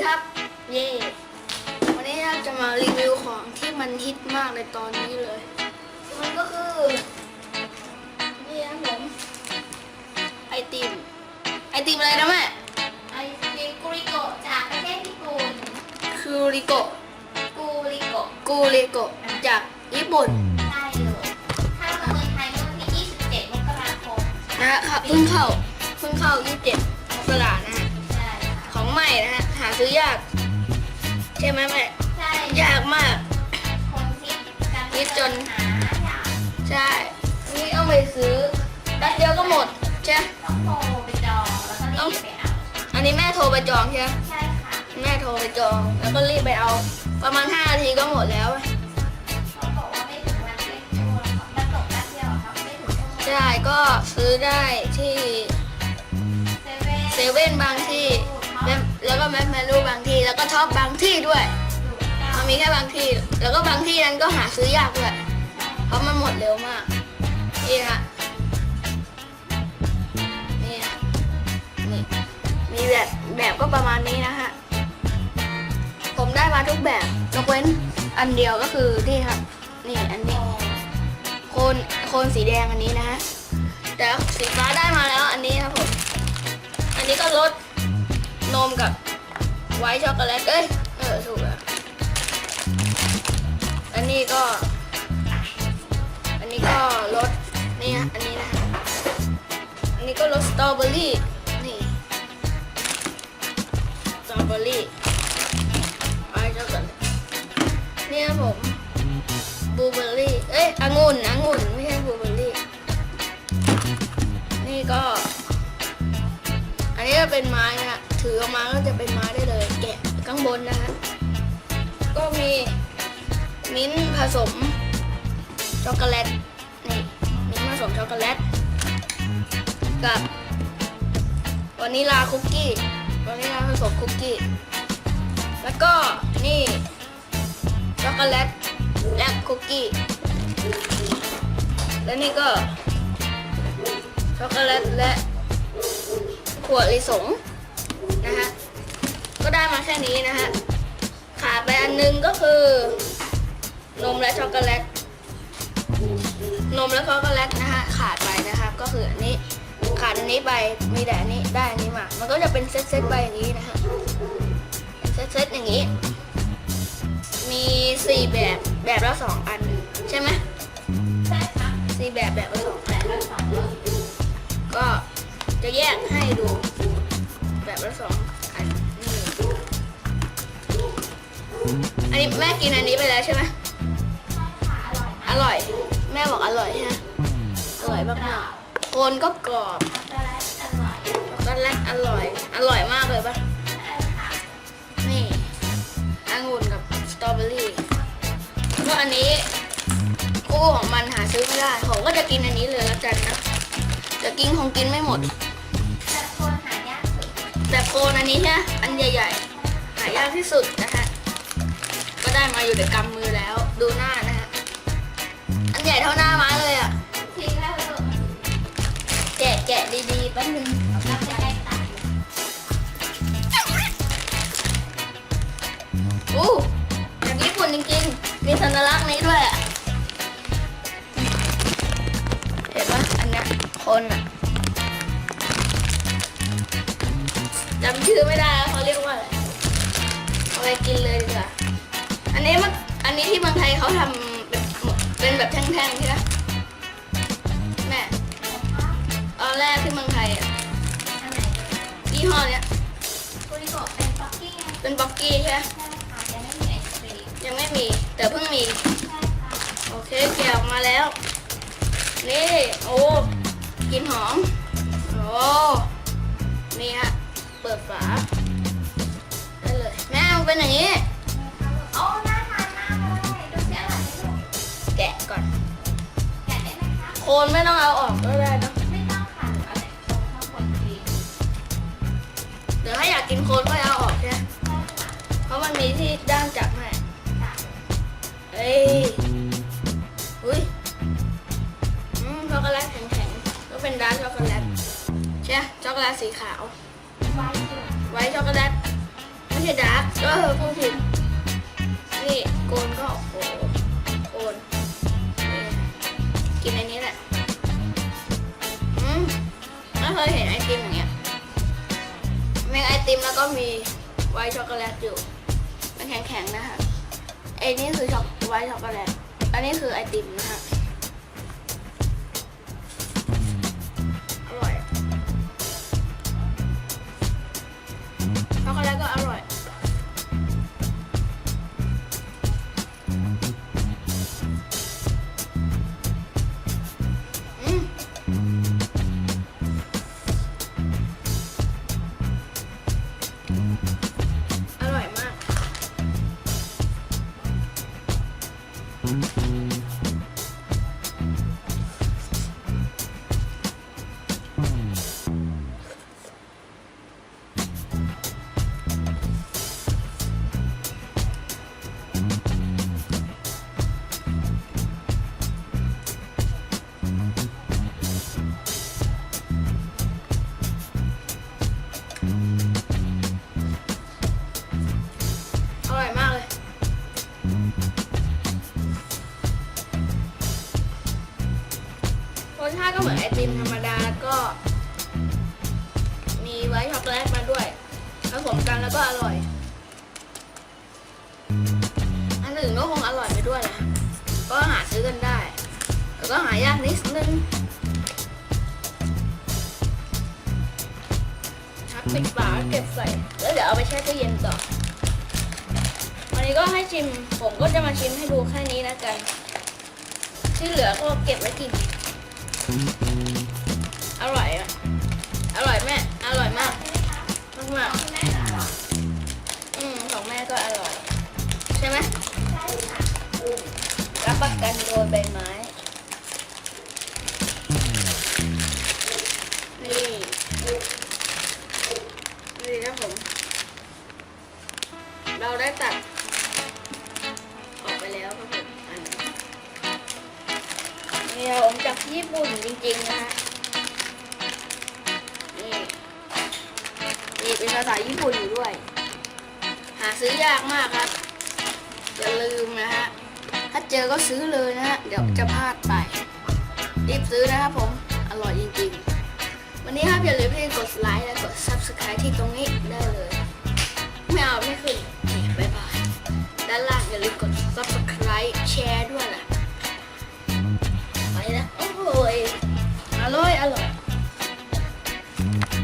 ครับ เย่วันนี้เราจะมารีวิวของที่มันฮิตมากในตอนนี้เลย มันก็คือ นี่ครับผม ไอติม ไอติมอะไรนะแม่ ไอติมกุริโกะจากประเทศญี่ปุ่นคือริโกะกุริโกะกูริโกะจากญี่ปุ่นใช่เลยเข้ามาเมืองไทยเมื่อวันที่27มกราคมนะฮะครับเพิ่งเข้าเพิ่งเข้า27มกรานะฮะ ใช่ค่ะ ของใหม่นะฮะหา ซื้อยาก ใช่ไหมแม่ใช่ยากมากคนที่กำลังนิดจนหาอยากใช่นี่เอาไปซื้อแป๊บเดียวก็หมดใช่ไหมต้องโทรไปจองแล้วก็รีบไปเอาอันนี้แม่โทรไปจองใช่ไหมใช่ค่ะแม่โทรไปจองแล้วก็รีบไปเอา ประมาณ5นาทีก็หมดแล้วเขาบอกว่าไม่ถึงวันเที่ยงชั่วโมงมันตกแป๊บเดียวอะครับไม่ถึงชั่วโมงใช่ก็ซื้อได้ที่เซเว่นเซเว่นบางที่ แล้วก็แมคแมรูบางที่แล้วก็ท็อปบางที่ด้วยมันมีแค่บางที่ แล้วก็บางที่นั้นก็หาซื้อยากด้วยเพราะมันหมดเร็วมาก นี่ฮะนี่ฮะนี่มีแบบแบบก็ประมาณนี้นะฮะผมได้มาทุกแบบยกเว้นอันเดียวก็คือนี่ครับนี่อันนี้โคนโคนสีแดงอันนี้นะฮะแต่สีฟ้าได้มาแล้วอันนี้ครับผมอันนี้ก็รส นมกับไวท์ช็อกโกแลต เอ้ย เออถูกแล้วอันนี้ก็ อันนี้ก็รสนี่ฮะอันนี้นะอันนี้ก็รสสตรอเบอรี่ นี่ สตรอเบอรี่ไวท์ช็อกโกแลตนี่ครับผมบลูเบอร์รี่ เอ้ยองุ่นองุ่นไม่ใช่บลูเบอร์รี่ นี่ก็ อันนี้จะเป็นไม้นะ ถือออกมาก็จะเป็นไม้ได้เลย แกะข้างบนนะฮะก็มีมิ้นผสมช็อกโกแลตนี่มิ้นผสมช็อกโกแลตกับวานิลาคุกกี้วานิลาผสมคุกกี้ แล้วก็นี่ช็อกโกแลตและคุกกี้ และนี่ก็ช็อกโกแลตและถั่วลิสง นะฮะ ก็ได้มาแค่นี้นะฮะ ขาดไปอันนึงก็คือ นมและช็อกโกแลต นมและช็อกโกแลตนะฮะ ขาดไปนะครับ ก็คืออันนี้ ขาดอันนี้ไปมีแต่อันนี้ได้อันนี้มา มันก็จะเป็นเซตเซตๆไปอย่างนี้นะฮะ เซตเซตๆอย่างนี้ มีสี่แบบแบบละสองอันใช่ไหมใช่ครับสี่แบบแบบละสองแต่ละสองรสก็จะแยกให้ดู อันนี้แม่กินอันนี้ไปแล้วใช่ไหมค่ะอร่อยอร่อย แม่บอกอร่อยฮะ อร่อยมากๆโคนก็กรอบช็อกโกแลตอร่อยตอนแรกอร่อย อร่อยมากเลยปะใช่ค่ะนี่องุ่นกับสตรอเบอรี่แล้วก็อันนี้คู่ของมันหาซื้อไม่ได้ ผมก็จะกินอันนี้เลยแล้วกันนะจะกินคงกินไม่หมด แต่คนหายากสุดแต่โคนอันนี้ใช่ไหมอันใหญ่ๆ หายากที่สุดนะฮะ ก็ได้มาอยู่ในกำมือแล้ว ดูหน้านะฮะ อันใหญ่เท่าหน้าม้าเลยอะทิ้งแล้วแกะแกะดีๆแป๊บนึงเราจะได้ตัดอู้จากญี่ปุ่นจริงๆ มีสัญลักษณ์นี้ด้วยอะเห็นปะอันเนี้ยคนอะจำชื่อไม่ได้เขาเรียกว่าอะไรเอาไปกินเลยดีกว่า นนี้มันอันนี้ที่เมืองไทยเขาทำแบบเป็นแบบแท่งๆใช่ไหมแม่ตอนแรกที่เมืองไทยอะอันไหนยี่ห้อเนี้ยกุริโกะเป็นป๊อกกี้ไงเป็นบ็อกกี้ใช่ไหมใช่ค่ะยังไม่มีไอศครีมยังไม่มีแต่เพิ่งมี ใช่ค่ะโอเคแกะออกมาแล้ว นี่โอ้กลินหอมโอ้นี่ฮะเปิดฝาได้เลยแม่มันเป็นอย่างนี้ กะก่อนแกะได้ไหมคะโคนไม่ต้องเอาออกก็ได้เนอะไม่ต้องค่ะหรืออะไรตรงข้างบนครีมเดี๋ยวถ้าอยากกินโคนก็เอาออกใช่ไหมใช่ค่ะเพราะมันมีที่ด้ามจับให้ค่ะเอ้ยอุ้ยอืมช็อกโกแลตแข็งๆก็เป็นดาร์กช็อกโกแลตใช่ไหมช็อกโกแลตสีขาวไว้ด้วยไว้ช็อกโกแลตไม่ใช่ดาร์กเออพูดผิดนี่โกนก็โอ้โหโกนนี่ กินอันนี้แหละอืมไม่เคยเห็นไอติมอย่างเงี้ยมีไอติมแล้วก็มีไวท์ช็อกโกแลตอยู่ มันแข็งๆนะคะไอ้นี่คือช็อกไวท์ช็อกโกแลต อันนี้คือไอติมนะคะ เหมือนไอติมธรรมดาก็ มีไวท์ช็อกโกแลตมาด้วยผสมกันแล้วก็อร่อย อันอื่นก็คงอร่อยไปด้วยแหละก็หาซื้อกันได้แต่ก็หายากนิดนึงทับปิดฝาเก็บใส่แล้วเดี๋ยวเอาไปแช่ตู้เย็นต่อวันนี้ก็ให้ชิมผมก็จะมาชิมให้ดูแค่นี้นะกัน ที่เหลือก็เก็บไว้กิน อร่อยอะอร่อยแม่ อร่อยมากมากมากอืมของแม่ก็อร่อย ใช่ไหมใช่ค่ะรับประกันโดยใบไม้ นี่ ภาษาญี่ปุ่นอยู่ด้วย หาซื้อยากมากครับ อย่าลืมนะฮะ ถ้าเจอก็ซื้อเลยนะฮะ เดี๋ยวจะพลาดไปรีบซื้อนะครับผม อร่อยจริงๆ วันนี้ครับอย่าลืมที่กดไลค์